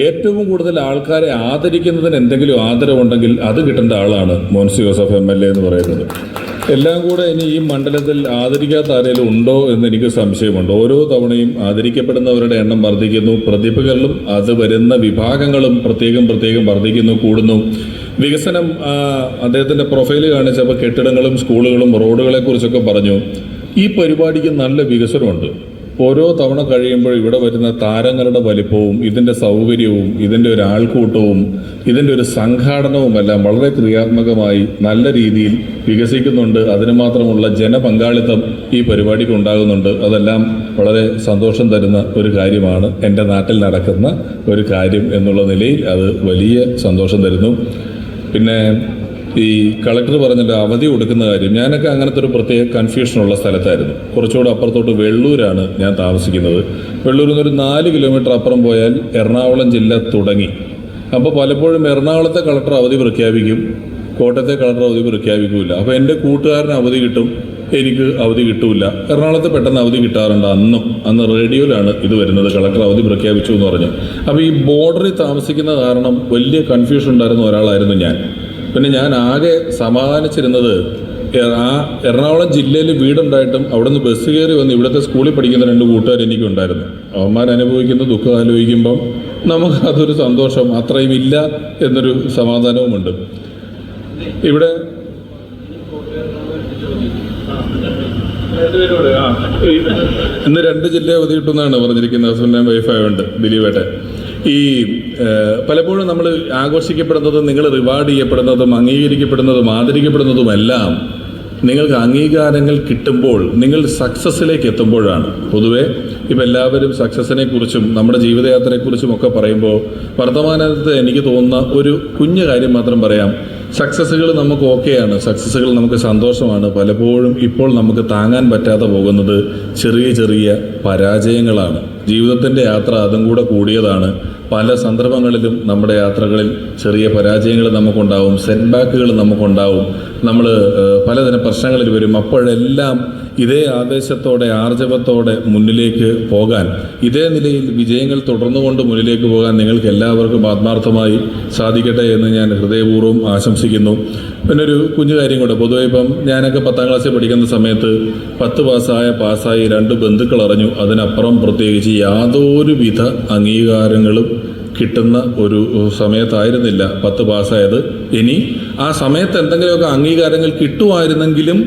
ഏറ്റവും കൂടുതൽ ആൾക്കാരെ ആദരിക്കുന്നതിന് എന്തെങ്കിലും ആദരവുണ്ടെങ്കിൽ അത് കിട്ടേണ്ട ആളാണ് Monsi Joseph M L A എന്ന് പറയുന്നത്. എല്ലാം കൂടെ ഇനി ഈ മണ്ഡലത്തിൽ ആദരിക്കാത്ത ആരെങ്കിലും ഉണ്ടോ എന്ന് എനിക്ക് സംശയമുണ്ട്. ഓരോ തവണയും ആദരിക്കപ്പെടുന്നവരുടെ എണ്ണം വർദ്ധിക്കുന്നു പ്രതിഭകളും അത് വരുന്ന വിഭാഗങ്ങളും പ്രത്യേകം പ്രത്യേകം വർദ്ധിക്കുന്നു കൂടുന്നു. വികസനം അദ്ദേഹത്തിന്റെ പ്രൊഫൈൽ കാണിച്ചപ്പോൾ കെട്ടിടങ്ങളും സ്കൂളുകളും റോഡുകളെക്കുറിച്ചൊക്കെ പറഞ്ഞു. ഈ പരിപാടിക്ക് നല്ല വികസനമുണ്ട്. ഓരോ തവണ കഴിയുമ്പോൾ ഇവിടെ വരുന്ന താരങ്ങളുടെ വലിപ്പവും ഇതിന്റെ സൗകര്യവും ഇതിന്റെ ഒരു ആൾക്കൂട്ടവും ഇതിന്റെ ഒരു സംഘാടനവുമെല്ലാം വളരെ ക്രിയാത്മകമായി നല്ല രീതിയിൽ വികസിക്കുന്നുണ്ട്. അതിന് മാത്രമുള്ള ജനപങ്കാളിത്തം ഈ പരിപാടിക്ക് ഉണ്ടാകുന്നുണ്ട്. അതെല്ലാം വളരെ സന്തോഷം തരുന്ന ഒരു കാര്യമാണ്. എന്റെ നാട്ടിൽ നടക്കുന്ന ഒരു കാര്യം എന്നുള്ള നിലയിൽ അത് വലിയ സന്തോഷം തരുന്നു. പിന്നെ ഈ കളക്ടർ പറഞ്ഞിട്ട് അവധി കൊടുക്കുന്ന കാര്യം ഞാനൊക്കെ അങ്ങനത്തെ ഒരു പ്രത്യേക കൺഫ്യൂഷനുള്ള സ്ഥലത്തായിരുന്നു. കുറച്ചുകൂടെ അപ്പുറത്തോട്ട് വെള്ളൂരാണ് ഞാൻ താമസിക്കുന്നത്. വെള്ളൂരിൽ നിന്നൊരു നാല് കിലോമീറ്റർ അപ്പുറം പോയാൽ എറണാകുളം ജില്ല തുടങ്ങി. അപ്പോൾ പലപ്പോഴും എറണാകുളത്തെ കളക്ടർ അവധി പ്രഖ്യാപിക്കും കോട്ടയത്തെ കളക്ടർ അവധി പ്രഖ്യാപിക്കില്ല. അപ്പോൾ എന്റെ കൂട്ടുകാരന് അവധി കിട്ടും എനിക്ക് അവധി കിട്ടൂല എറണാകുളത്ത് പെട്ടെന്ന് അവധി കിട്ടാറുണ്ട് അന്നും. അന്ന് റേഡിയോയിലാണ് ഇത് വരുന്നത് കളക്ടർ അവധി പ്രഖ്യാപിച്ചു എന്ന് പറഞ്ഞു. അപ്പോൾ ഈ ബോർഡറിൽ താമസിക്കുന്ന കാരണം വലിയ കൺഫ്യൂഷൻ ഉണ്ടായിരുന്ന ഒരാളായിരുന്നു ഞാൻ. പിന്നെ ഞാൻ ആകെ സമാധാനിച്ചിരുന്നത് ആ എറണാകുളം ജില്ലയിൽ വീടുണ്ടായിട്ടും അവിടെ നിന്ന് ബസ് കയറി വന്ന് ഇവിടുത്തെ സ്കൂളിൽ പഠിക്കുന്ന രണ്ട് കൂട്ടുകാർ എനിക്കുണ്ടായിരുന്നു. അവന്മാർ അനുഭവിക്കുന്ന ദുഃഖം ആലോചിക്കുമ്പം നമുക്ക് അതൊരു സന്തോഷം അത്രയും ഇല്ല എന്നൊരു സമാധാനവുമുണ്ട്. ഇവിടെ ഇന്ന് രണ്ട് ജില്ല ഒതുകിട്ടുന്നതാണ് പറഞ്ഞിരിക്കുന്നത് ഹസ്ബൻഡ് വൈഫ് ആയതുകൊണ്ട് ദിലീപേട്ടെ ഈ പലപ്പോഴും നമ്മൾ ആഘോഷിക്കപ്പെടുന്നതും നിങ്ങൾ റിവാർഡ് ചെയ്യപ്പെടുന്നതും അംഗീകരിക്കപ്പെടുന്നതും ആദരിക്കപ്പെടുന്നതുമെല്ലാം നിങ്ങൾക്ക് അംഗീകാരങ്ങൾ കിട്ടുമ്പോൾ നിങ്ങൾ സക്സസ്സിലേക്ക് എത്തുമ്പോഴാണ്. പൊതുവേ ഇപ്പം എല്ലാവരും സക്സസ്സിനെ കുറിച്ചും നമ്മുടെ ജീവിതയാത്രയെക്കുറിച്ചും ഒക്കെ പറയുമ്പോൾ വർത്തമാനത്ത് എനിക്ക് തോന്നുന്ന ഒരു കുഞ്ഞു കാര്യം മാത്രം പറയാം. സക്സസ്സുകൾ നമുക്ക് ഓക്കെയാണ്. സക്സസ്സുകൾ നമുക്ക് സന്തോഷമാണ്. പലപ്പോഴും ഇപ്പോൾ നമുക്ക് താങ്ങാൻ പറ്റാതെ പോകുന്നത് ചെറിയ ചെറിയ പരാജയങ്ങളാണ്. ജീവിതത്തിന്റെ യാത്ര അതും കൂടെ കൂടിയതാണ്. പല സന്ദർഭങ്ങളിലും നമ്മുടെ യാത്രകളിൽ ചെറിയ പരാജയങ്ങൾ നമുക്കുണ്ടാവും സെറ്റ് ബാക്കുകൾ നമുക്കുണ്ടാവും നമ്മൾ പലതരം പ്രശ്നങ്ങളിൽ വരും. അപ്പോഴെല്ലാം ഇതേ ആവേശത്തോടെ ആർജവത്തോടെ മുന്നിലേക്ക് പോകാൻ ഇതേ നിലയിൽ വിജയങ്ങൾ തുടർന്നുകൊണ്ട് മുന്നിലേക്ക് പോകാൻ നിങ്ങൾക്ക് എല്ലാവർക്കും ആത്മാർത്ഥമായി സാധിക്കട്ടെ എന്ന് ഞാൻ ഹൃദയപൂർവം ആശംസിക്കുന്നു. പിന്നെ ഒരു കുഞ്ഞു കാര്യം കൂടെ. പൊതുവെ ഇപ്പം ഞാനൊക്കെ പത്താം ക്ലാസ്സിൽ പഠിക്കുന്ന സമയത്ത് പത്ത് പാസ്സായ പാസ്സായി രണ്ട് ബന്ധുക്കൾ അറിഞ്ഞു. അതിനപ്പുറം പ്രത്യേകിച്ച് യാതൊരുവിധ അംഗീകാരങ്ങളും കിട്ടുന്ന ഒരു സമയത്തായിരുന്നില്ല പത്ത് പാസ്സായത്. ഇനി ആ സമയത്ത് എന്തെങ്കിലുമൊക്കെ അംഗീകാരങ്ങൾ കിട്ടുമായിരുന്നെങ്കിലും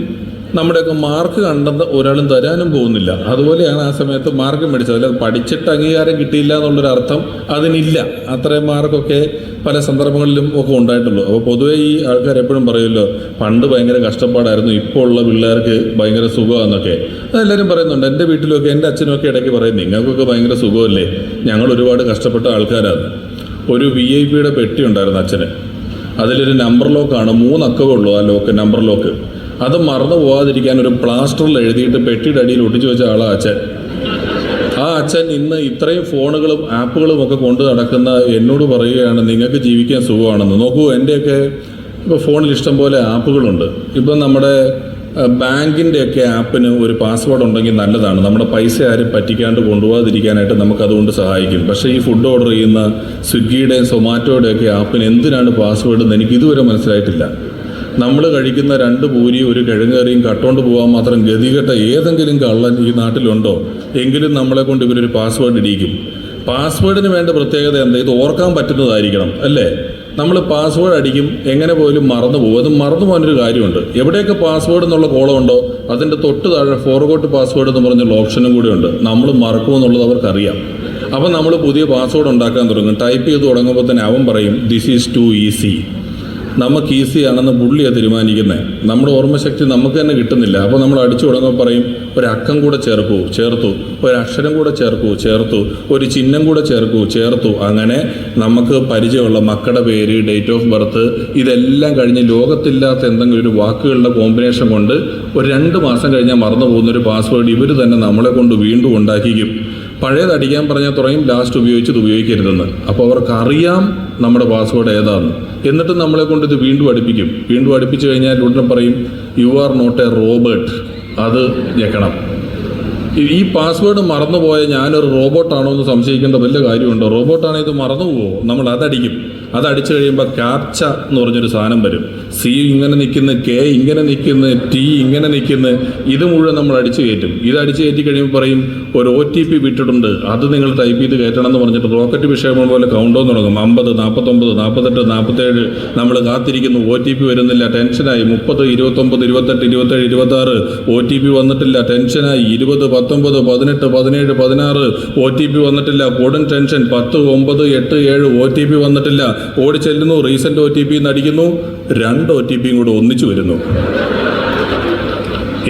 നമ്മുടെയൊക്കെ മാർക്ക് കണ്ടെന്ന് ഒരാളും തരാനും പോകുന്നില്ല. അതുപോലെയാണ് ആ സമയത്ത് മാർക്ക് മേടിച്ചത്. അല്ലാതെ പഠിച്ചിട്ട് അംഗീകാരം കിട്ടിയില്ല എന്നുള്ളൊരു അർത്ഥം അതിനില്ല. അത്രയും മാർക്കൊക്കെ പല സന്ദർഭങ്ങളിലും ഒക്കെ ഉണ്ടായിട്ടുള്ളൂ. അപ്പോൾ പൊതുവേ ഈ ആൾക്കാർ എപ്പോഴും പറയുമല്ലോ പണ്ട് ഭയങ്കര കഷ്ടപ്പാടായിരുന്നു ഇപ്പോൾ ഉള്ള പിള്ളേർക്ക് ഭയങ്കര സുഖമാണെന്നൊക്കെ. അതെല്ലാവരും പറയുന്നുണ്ട്. എന്റെ വീട്ടിലൊക്കെ എന്റെ അച്ഛനൊക്കെ ഇടയ്ക്ക് പറയും നിങ്ങൾക്കൊക്കെ ഭയങ്കര സുഖമല്ലേ? ഞങ്ങൾ ഒരുപാട് കഷ്ടപ്പെട്ട ആൾക്കാരാണ്. ഒരു വി ഐ പിയുടെ പെട്ടി ഉണ്ടായിരുന്നു അച്ഛന്. അതിലൊരു നമ്പർ ലോക്കാണ് മൂന്നക്കമേ ഉള്ളൂ ആ ലോക്ക് നമ്പർ ലോക്ക് അത് മറന്നു പോവാതിരിക്കാൻ ഒരു പ്ലാസ്റ്ററിൽ എഴുതിയിട്ട് പെട്ടിയുടെ അടിയിൽ ഒട്ടിച്ചു വെച്ച ആളാ അച്ഛൻ. ആ അച്ഛൻ ഇന്ന് ഇത്രയും ഫോണുകളും ആപ്പുകളും ഒക്കെ കൊണ്ട് നടക്കുന്ന എന്നോട് പറയുകയാണ് നിങ്ങൾക്ക് ജീവിക്കാൻ സുഖമാണെന്ന്. നോക്കൂ എന്റെയൊക്കെ ഇപ്പോൾ ഫോണിൽ ഇഷ്ടം പോലെ ആപ്പുകളുണ്ട്. ഇപ്പം നമ്മുടെ ബാങ്കിന്റെ ഒക്കെ ആപ്പിന് ഒരു പാസ്വേഡ് ഉണ്ടെങ്കിൽ നല്ലതാണ്. നമ്മുടെ പൈസ ആരും പറ്റിക്കാണ്ട് കൊണ്ടുപോകാതിരിക്കാനായിട്ട് നമുക്ക് അതുകൊണ്ട് സഹായിക്കും. പക്ഷേ ഈ ഫുഡ് ഓർഡർ ചെയ്യുന്ന സ്വിഗ്ഗിയുടെയും സൊമാറ്റോയുടെയൊക്കെ ആപ്പിന് എന്തിനാണ് പാസ്വേഡ് എന്ന് എനിക്ക് ഇതുവരെ മനസ്സിലായിട്ടില്ല. നമ്മൾ കഴിക്കുന്ന രണ്ട് പൂരി ഒരു കിഴങ്ങേറിയും കട്ടുകൊണ്ട് പോകാൻ മാത്രം ഗതികെട്ട ഏതെങ്കിലും കള്ളൻ ഈ നാട്ടിലുണ്ടോ? എങ്കിലും നമ്മളെ കൊണ്ട് ഇവരൊരു പാസ്വേഡ് ഇടിക്കും പാസ്വേഡിന് വേണ്ട പ്രത്യേകത എന്താ? ഇത് ഓർക്കാൻ പറ്റുന്നതായിരിക്കണം അല്ലേ? നമ്മൾ പാസ്വേഡ് അടിക്കും എങ്ങനെ പോലും മറന്നു പോകും. അത് മറന്നു പോകാനൊരു കാര്യമുണ്ട്. എവിടെയൊക്കെ പാസ്വേഡ് എന്നുള്ള കോളമുണ്ടോ അതിന്റെ തൊട്ട് താഴെ ഫോർഗോട്ട് പാസ്വേഡ് എന്ന് പറഞ്ഞുള്ള ഓപ്ഷനും കൂടിയുണ്ട് നമ്മൾ മറക്കുമെന്നുള്ളത് അവർക്കറിയാം. അപ്പം നമ്മൾ പുതിയ പാസ്വേഡ് ഉണ്ടാക്കാൻ തുടങ്ങും. ടൈപ്പ് ചെയ്ത് തുടങ്ങുമ്പോൾ തന്നെ അവൻ പറയും ദിസ് ഈസ് ടു ഈസി നമുക്ക് ഈസിയാണെന്ന് പുള്ളിയാണ് തീരുമാനിക്കുന്നത് നമ്മുടെ ഓർമ്മശക്തി നമുക്ക് തന്നെ കിട്ടുന്നില്ല. അപ്പോൾ നമ്മൾ അടിച്ചു തുടങ്ങുമ്പോൾ പറയും ഒരു അക്കം കൂടെ ചേർക്കൂ ചേർത്തു. ഒരു അക്ഷരം കൂടെ ചേർക്കൂ ചേർത്തു. ഒരു ചിഹ്നം കൂടെ ചേർക്കൂ ചേർത്തു. അങ്ങനെ നമുക്ക് പരിചയമുള്ള മക്കളുടെ പേര് ഡേറ്റ് ഓഫ് ബർത്ത് ഇതെല്ലാം കഴിഞ്ഞ് ലോകത്തില്ലാത്ത എന്തെങ്കിലും ഒരു വാക്കുകളുടെ കോമ്പിനേഷൻ കൊണ്ട് ഒരു രണ്ട് മാസം കഴിഞ്ഞാൽ മറന്നു പോകുന്ന ഒരു പാസ്വേഡ് ഇവർ തന്നെ നമ്മളെ കൊണ്ട് വീണ്ടും ഉണ്ടാക്കിക്കും. പഴയത് അടിക്കാൻ പറഞ്ഞാൽ തുടങ്ങി ലാസ്റ്റ് ഉപയോഗിച്ചത് ഉപയോഗിക്കരുതെന്ന്. അപ്പോൾ അവർക്ക് അറിയാം നമ്മുടെ പാസ്വേഡ് ഏതാണ് എന്നിട്ട് നമ്മളെ കൊണ്ട് ഇത് വീണ്ടും അടുപ്പിക്കും. വീണ്ടും അടുപ്പിച്ച് കഴിഞ്ഞാൽ ഉടനെ പറയും you are not a robot അത് ഞെക്കണം. ഈ- പാസ്വേഡ് മറന്നുപോയ ഞാനൊരു റോബോട്ടാണോ എന്ന് സംശയിക്കേണ്ട വല്ല കാര്യമുണ്ടോ. റോബോട്ടാണെങ്കിൽ ഇത് മറന്നു പോവോ നമ്മൾ അതടിക്കും. അതടിച്ചു കഴിയുമ്പോൾ ക്യാപ്ച എന്ന് പറഞ്ഞൊരു സാധനം വരും. സി ഇങ്ങനെ നിൽക്കുന്ന കെ ഇങ്ങനെ നിൽക്കുന്ന ടി ഇങ്ങനെ നിൽക്കുന്ന. ഇത് മുഴുവൻ നമ്മൾ അടിച്ചു കയറ്റും. ഇത് അടിച്ചു കയറ്റി കഴിയുമ്പോൾ പറയും ഒരു ഒ ടി പി വിട്ടിട്ടുണ്ട്. അത് നിങ്ങൾ ടൈപ്പ് ചെയ്ത് കയറ്റണം എന്ന് പറഞ്ഞിട്ട് റോക്കറ്റ് വിഷയം പോലെ കൗണ്ട് തുടങ്ങും. അമ്പത് നാൽപ്പത്തൊമ്പത് നാൽപ്പത്തെട്ട് നാൽപ്പത്തേഴ് നമ്മൾ കാത്തിരിക്കുന്നു. ഒ ടി പി വരുന്നില്ല. ടെൻഷനായി മുപ്പത് ഇരുപത്തൊമ്പത് ഇരുപത്തെട്ട് ഇരുപത്തേഴ് ഇരുപത്താറ്. ഒ ടി പി വന്നിട്ടില്ല. ടെൻഷനായി ഇരുപത് പത്തൊമ്പത് പതിനെട്ട് പതിനേഴ് പതിനാറ് ഒ ടി പി വന്നിട്ടില്ല. കൊടും ടെൻഷൻ. പത്ത് ഒമ്പത് എട്ട് ഏഴ് ഒ ടി പി വന്നിട്ടില്ല. ഓടി ചെല്ലുന്നു. റീസെന്റ് ഒ ടി പി നടിക്കുന്നു. രണ്ട് ഒ ടി പിയും കൂടെ ഒന്നിച്ചു വരുന്നു.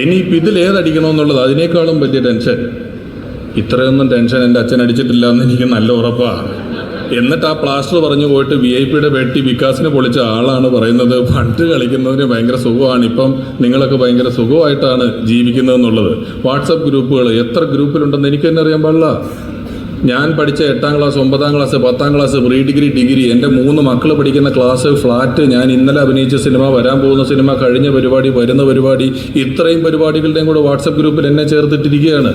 ഇനിയിപ്പോൾ ഇതിൽ ഏതടിക്കണമെന്നുള്ളത് അതിനേക്കാളും വലിയ ടെൻഷൻ. ഇത്രയൊന്നും ടെൻഷൻ എന്റെ അച്ഛൻ അടിച്ചിട്ടില്ല എന്ന് എനിക്ക് നല്ല ഉറപ്പാണ് എന്നിട്ട് ആ പ്ലാസ്റ്റർ പറഞ്ഞു പോയിട്ട് വി ഐ പിയുടെ വെട്ടി വികാസിനെ പൊളിച്ച ആളാണ് പറയുന്നത്. പണ്ട് കളിക്കുന്നതിന് ഭയങ്കര സുഖമാണ്. ഇപ്പം നിങ്ങളൊക്കെ ഭയങ്കര സുഖമായിട്ടാണ് ജീവിക്കുന്നതെന്നുള്ളത്. വാട്സപ്പ് ഗ്രൂപ്പുകൾ എത്ര ഗ്രൂപ്പിലുണ്ടെന്ന് എനിക്ക് തന്നെ അറിയാൻ പാടില്ല. ഞാൻ പഠിച്ച എട്ടാം ക്ലാസ് ഒമ്പതാം ക്ലാസ് പത്താം ക്ലാസ് പ്രീ ഡിഗ്രി ഡിഗ്രി എന്റെ മൂന്ന് മക്കൾ പഠിക്കുന്ന ക്ലാസ് ഫ്ലാറ്റ് ഞാൻ ഇന്നലെ അഭിനയിച്ച സിനിമ വരാൻ പോകുന്ന സിനിമ കഴിഞ്ഞ പരിപാടി വരുന്ന പരിപാടി ഇത്രയും പരിപാടികളുടെയും കൂടെ വാട്സപ്പ് ഗ്രൂപ്പിൽ എന്നെ ചേർത്തിട്ടിരിക്കുകയാണ്.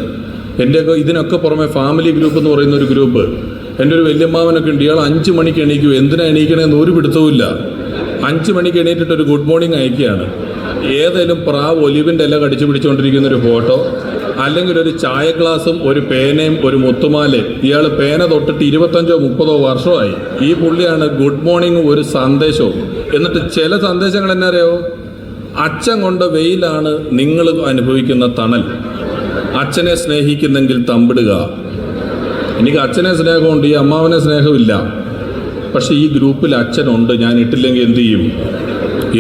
എന്റെയൊക്കെ ഇതിനൊക്കെ പുറമെ ഫാമിലി ഗ്രൂപ്പ് എന്ന് പറയുന്ന ഒരു ഗ്രൂപ്പ് എന്റെ ഒരു വല്യമ്മാവനൊക്കെ ഉണ്ട്. ഇയാൾ അഞ്ച് മണിക്ക് എണീക്കും. എന്തിനാ എണീക്കണമെന്ന് ഒരു പിടുത്തവുമില്ല. അഞ്ച് മണിക്ക് എണീറ്റിട്ട് ഒരു ഗുഡ് മോർണിംഗ് അയക്കുകയാണ്. ഏതെങ്കിലും പ്രാവ് ഒലിവിന്റെ ഇല കടിച്ചു പിടിച്ചുകൊണ്ടിരിക്കുന്ന ഒരു ഫോട്ടോ അല്ലെങ്കിൽ ഒരു ചായ ഗ്ലാസും ഒരു പേനയും ഒരു മുത്തുമാലയും. ഇയാൾ പേന തൊട്ടിട്ട് ഇരുപത്തഞ്ചോ മുപ്പതോ വർഷമായി. ഈ പുള്ളിയാണ് ഗുഡ് മോർണിംഗ് ഒരു സന്ദേശവും. എന്നിട്ട് ചില സന്ദേശങ്ങൾ എന്നാ അറിയോ അച്ഛൻ കൊണ്ട വെയിലാണ് നിങ്ങൾ അനുഭവിക്കുന്ന തണൽ. അച്ഛനെ സ്നേഹിക്കുന്നെങ്കിൽ തമ്പിടുക. എനിക്ക് അച്ഛനെ സ്നേഹമുണ്ട് ഈ അമ്മാവനെ സ്നേഹമില്ല. പക്ഷെ ഈ ഗ്രൂപ്പിൽ അച്ഛനുണ്ട് ഞാൻ ഇട്ടില്ലെങ്കിൽ എന്ത് ചെയ്യും?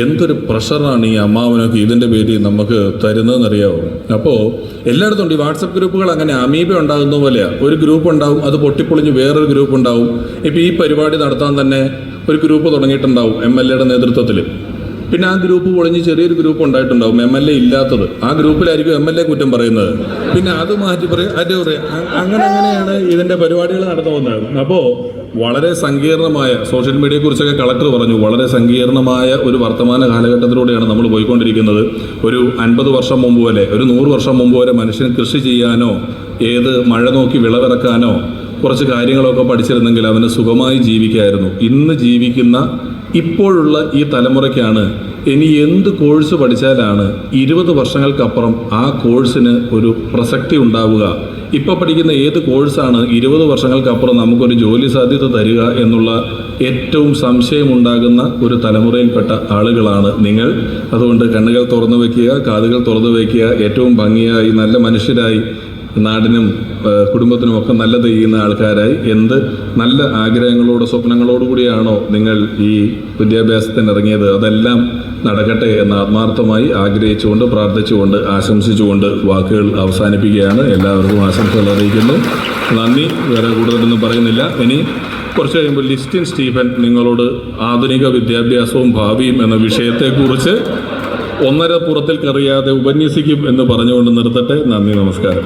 എന്തൊരു പ്രഷറാണ് ഈ അമ്മാവനൊക്കെ ഇതിന്റെ പേരിൽ നമുക്ക് തരുന്നതെന്നറിയാവോ? അപ്പോൾ എല്ലായിടത്തും ഉണ്ട്. ഈ വാട്സപ്പ് ഗ്രൂപ്പുകൾ അങ്ങനെ അമീബ ഉണ്ടാകുന്ന പോലെയാണ് ഒരു ഗ്രൂപ്പ് ഉണ്ടാവും അത് പൊട്ടിപ്പൊളിഞ്ഞ് വേറൊരു ഗ്രൂപ്പ് ഉണ്ടാവും. ഇപ്പോൾ ഈ പരിപാടി നടത്താൻ തന്നെ ഒരു ഗ്രൂപ്പ് തുടങ്ങിയിട്ടുണ്ടാവും എം എൽ എയുടെ നേതൃത്വത്തിൽ പിന്നെ ആ ഗ്രൂപ്പ് പൊളിഞ്ഞ് ചെറിയൊരു ഗ്രൂപ്പ് ഉണ്ടായിട്ടുണ്ടാവും. എം എൽ എ ഇല്ലാത്തത്. ആ ഗ്രൂപ്പിലായിരിക്കും എം എൽ എ കുറ്റം പറയുന്നത്. പിന്നെ അത് മാറ്റി പറയും. അത് പറയും. അങ്ങനെ അങ്ങനെയാണ് ഇതിന്റെ പരിപാടികൾ നടന്നു പോകുന്നത്. അപ്പോൾ വളരെ സങ്കീർണമായ സോഷ്യൽ മീഡിയയെക്കുറിച്ചൊക്കെ കളക്ടർ പറഞ്ഞു. വളരെ സങ്കീർണമായ ഒരു വർത്തമാന കാലഘട്ടത്തിലൂടെയാണ് നമ്മൾ പോയിക്കൊണ്ടിരിക്കുന്നത്. ഒരു അൻപത് വർഷം മുമ്പ് വരെ ഒരു നൂറ് വർഷം മുമ്പ് വരെ മനുഷ്യൻ കൃഷി ചെയ്യാനോ ഏത് മഴ നോക്കി വിളവിറക്കാനോ കുറച്ച് കാര്യങ്ങളൊക്കെ പഠിച്ചിരുന്നെങ്കിൽ അവന് സുഖമായി ജീവിക്കായിരുന്നു. ഇന്ന് ജീവിക്കുന്ന ഇപ്പോഴുള്ള ഈ തലമുറയ്ക്കാണ് ഇനി എന്ത് കോഴ്സ് പഠിച്ചാലാണ് ഇരുപത് വർഷങ്ങൾക്കപ്പുറം ആ കോഴ്സിന് ഒരു പ്രസക്തി ഉണ്ടാവുക. ഇപ്പോൾ പഠിക്കുന്ന ഏത് കോഴ്സാണ് ഇരുപത് വർഷങ്ങൾക്കപ്പുറം നമുക്കൊരു ജോലി സാധ്യത തരിക എന്നുള്ള ഏറ്റവും സംശയമുണ്ടാകുന്ന ഒരു തലമുറയിൽപ്പെട്ട ആളുകളാണ് നിങ്ങൾ. അതുകൊണ്ട് കണ്ണുകൾ തുറന്നു വയ്ക്കുക കാതുകൾ തുറന്നു വയ്ക്കുക ഏറ്റവും ഭംഗിയായി നല്ല മനുഷ്യരായി നാടിനും കുടുംബത്തിനും ഒക്കെ നല്ലത് ചെയ്യുന്ന ആൾക്കാരായി. എന്ത് നല്ല ആഗ്രഹങ്ങളോട് സ്വപ്നങ്ങളോടുകൂടിയാണോ നിങ്ങൾ ഈ വിദ്യാഭ്യാസത്തിന് ഇറങ്ങിയത് അതെല്ലാം നടക്കട്ടെ എന്ന് ആത്മാർത്ഥമായി ആഗ്രഹിച്ചുകൊണ്ട് പ്രാർത്ഥിച്ചുകൊണ്ട് ആശംസിച്ചുകൊണ്ട് വാക്കുകൾ അവസാനിപ്പിക്കുകയാണ്. എല്ലാവർക്കും ആശംസകൾ അറിയിക്കുന്നു. നന്ദി. വേറെ കൂടുതലൊന്നും പറയുന്നില്ല. ഇനി കുറച്ച് കഴിയുമ്പോൾ ലിസ്റ്റിൻ സ്റ്റീഫൻ നിങ്ങളോട് ആധുനിക വിദ്യാഭ്യാസവും ഭാവിയും എന്ന വിഷയത്തെക്കുറിച്ച് ഒന്നര പുറത്തിൽ കറിയാതെ ഉപന്യസിക്കും എന്ന് പറഞ്ഞുകൊണ്ട് നിർത്തട്ടെ. നന്ദി നമസ്കാരം.